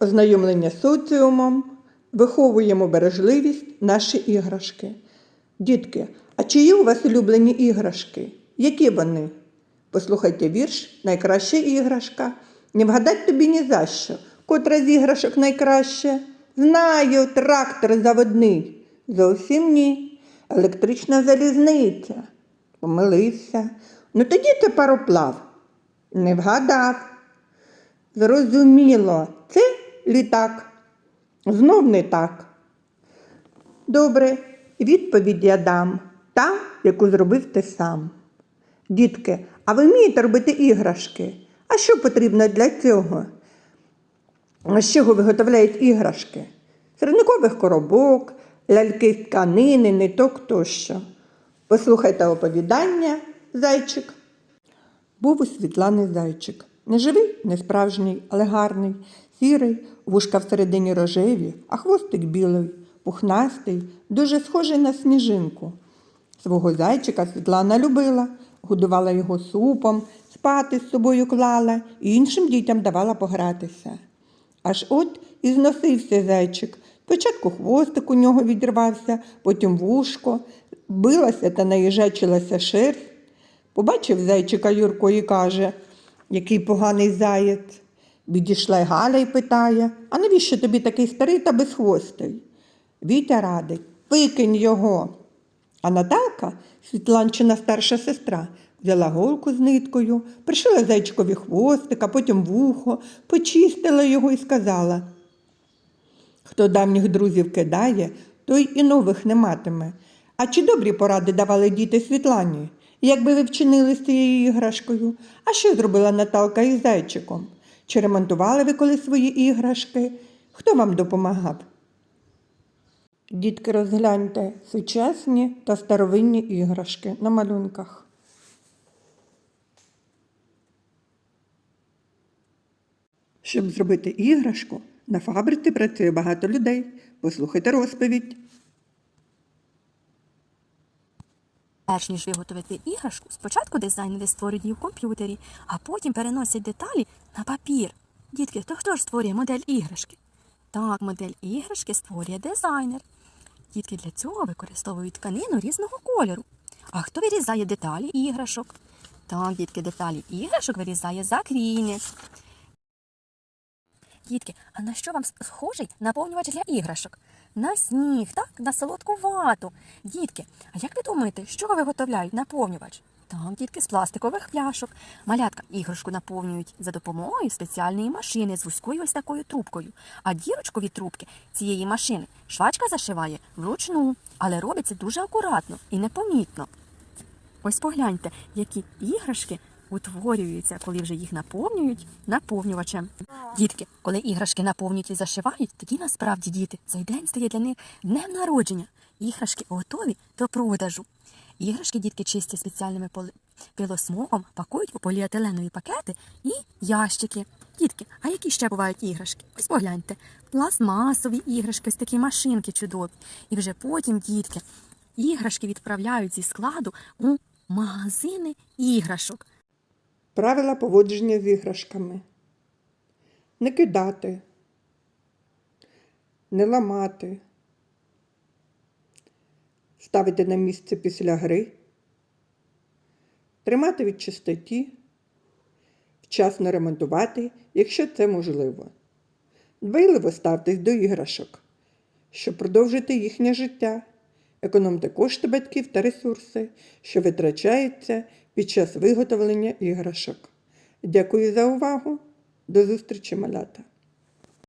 ознайомлення з соціумом, виховуємо бережливість наші іграшки. Дітки, а чи є у вас улюблені іграшки? Які вони? Послухайте вірш Найкраща іграшка. Не вгадать тобі ні за що. Котра з іграшок найкраще? Знаю, трактор заводний. Зовсім ні. Електрична залізниця. Помилився. Ну тоді це пароплав. Не вгадав. Зрозуміло, це літак. Знов не так. Добре, відповідь я дам та, яку зробив ти сам. Дітки, а ви вмієте робити іграшки? А що потрібно для цього? З чого виготовляють іграшки? Сірникових коробок, ляльки з тканини, ниток тощо. Послухайте оповідання, зайчик. Був у Світлани зайчик. Не живий, не справжній, але гарний, сірий, вушка всередині рожеві, а хвостик білий, пухнастий, дуже схожий на сніжинку. Свого зайчика Світлана любила, годувала його супом, спати з собою клала і іншим дітям давала погратися. Аж от і зносився зайчик. Спочатку хвостик у нього відірвався, потім вушко, билася та наїжачилася шерсть. Побачив зайчика Юрко і каже, який поганий заєць. Відійшла Галя й питає, а навіщо тобі такий старий та безхвостий? Вітя радить, викинь його. А Наталка, Світланчина старша сестра, взяла голку з ниткою, пришила зайчикові хвостика, потім вухо, почистила його і сказала. Хто давніх друзів кидає, той і нових не матиме. А чи добрі поради давали діти Світлані? Як би ви вчинили цією іграшкою? А що зробила Наталка із зайчиком? Чи ремонтували ви коли свої іграшки? Хто вам допомагав? Дітки, розгляньте сучасні та старовинні іграшки на малюнках. Щоб зробити іграшку, на фабриці працює багато людей. Послухайте розповідь. Перш ніж виготовити іграшку, спочатку дизайнери створюють її в комп'ютері, а потім переносять деталі на папір. Дітки, то хто ж створює модель іграшки? Так, модель іграшки створює дизайнер. Дітки для цього використовують тканину різного кольору. А хто вирізає деталі іграшок? Так, дітки, деталі іграшок вирізає закрійник. Дітки, а на що вам схожий наповнювач для іграшок? На сніг, так, на солодку вату. Дітки, а як ви думаєте, з чого виготовляють наповнювач? Там, дітки, з пластикових пляшок. Малятка іграшку наповнюють за допомогою спеціальної машини з вузькою ось такою трубкою. А дірочку від трубки цієї машини швачка зашиває вручну, але робиться дуже акуратно і непомітно. Ось погляньте, які іграшки утворюються, коли вже їх наповнюють наповнювачем. Дітки, коли іграшки наповнюють і зашивають, тоді насправді діти цей день стає для них днем народження. Іграшки готові до продажу. Іграшки дітки чистять спеціальними пилосмоком, пакують у поліетиленові пакети і ящики. Дітки, а які ще бувають іграшки? Ось погляньте, пластмасові іграшки, ось такі машинки чудові. І вже потім, дітки, іграшки відправляють зі складу у магазини іграшок. Правила поводження з іграшками. Не кидати, не ламати, ставити на місце після гри, тримати від чистоті, вчасно ремонтувати, якщо це можливо. Дбайливо ставтесь до іграшок, щоб продовжити їхнє життя, економте кошти батьків та ресурси, що витрачаються під час виготовлення іграшок. Дякую за увагу. До зустрічі, малята!